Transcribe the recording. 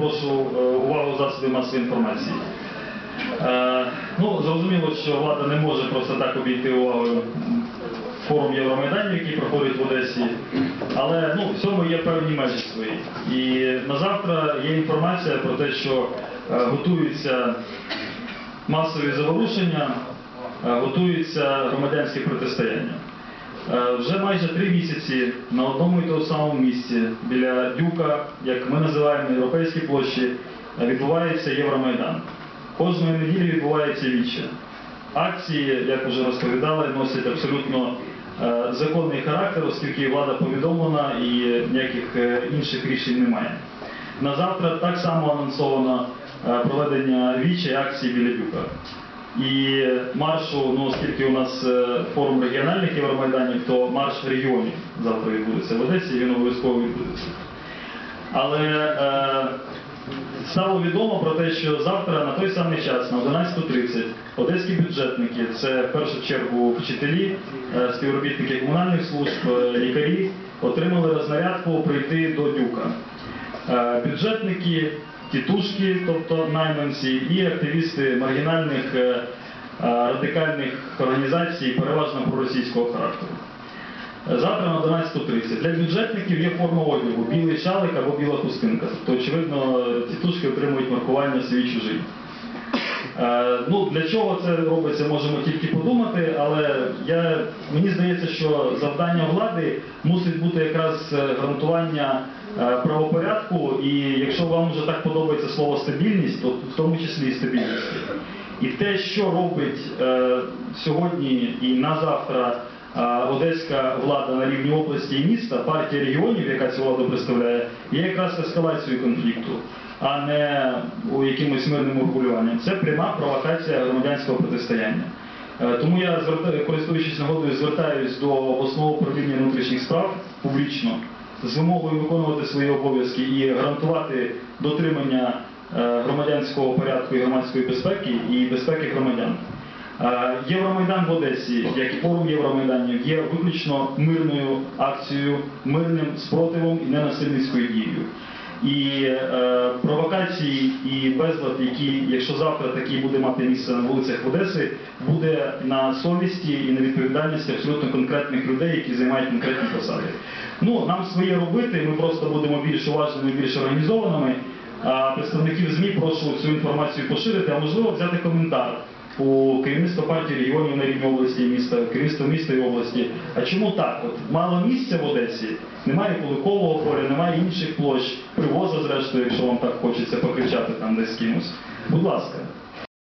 Прошу е, увагу засобів масової інформації. Е, Ну, зрозуміло, що влада не може просто так обійти увагою форум Євромайданів, який проходить в Одесі. Але ну, в цьому є певні межі свої. І на завтра є інформація про те, що е, готуються масові заворушення, е, готуються громадянські протистояння. Е, Вже майже три місяці на одному і тому самому місці біля Дюка, як ми називаємо на Європейській площі, відбувається Євромайдан. Кожної неділі відбувається віче. Акції, як вже розповідали, носять абсолютно е, законний характер, оскільки влада повідомлена і ніяких е, інших рішень немає. На завтра так само анонсовано проведення віче акції біля Дюка. І маршу, ну оскільки у нас е, форум регіональних Євромайданів, то марш регіонів завтра відбудеться в Одесі, він обов'язково відбудеться. Але е, стало відомо про те, що завтра на той самий час, на 11.30, одеські бюджетники, це в першу чергу вчителі, е, співробітники комунальних служб, е, лікарі, отримали рознарядку прийти до Дюка. Е, Бюджетники, тітушки, тобто найманці, і активісти маргінальних е, е, радикальних організацій, переважно проросійського характеру. Завтра на 11.30. Для бюджетників є форма одягу, білий шалик або біла хустинка. Тобто, очевидно, тітушки отримують маркування свій чужий. Е, Ну, для чого це робиться, можемо тільки подумати, але я, мені здається, що завдання влади мусить бути якраз гарантування правопорядку, і якщо вам вже так подобається слово стабільність, то в тому числі і стабільність. І те, що робить е, сьогодні і на завтра е, одеська влада на рівні області і міста, партія регіонів, яка цю владу представляє, є якраз ескалацією конфлікту, а не у якимось мирним урегулюванням. Це пряма провокація громадянського протистояння. Е, Тому я, користуючись нагодою, звертаюсь до обласного управління внутрішніх справ публічно з вимогою виконувати свої обов'язки і гарантувати дотримання е, громадянського порядку і громадської безпеки і безпеки громадян. Е, Євромайдан в Одесі, як і форум Євромайданів, є виключно мирною акцією, мирним спротивом і ненасильницькою дією. І е, провокації і безлад, які, якщо завтра такий буде мати місце на вулицях Одеси, буде на совісті і на відповідальності абсолютно конкретних людей, які займають конкретні посади. Ну, нам своє робити, ми просто будемо більш уважними, більш організованими. Представників ЗМІ прошу цю інформацію поширити, а можливо взяти коментар у керівництва партії регіонів на рівні області міста, керівництва міста і області. А чому так? От мало місця в Одесі, немає Куликового поля, немає інших площ, привоза, зрештою, якщо вам так хочеться покричати там десь з кимось. Будь ласка,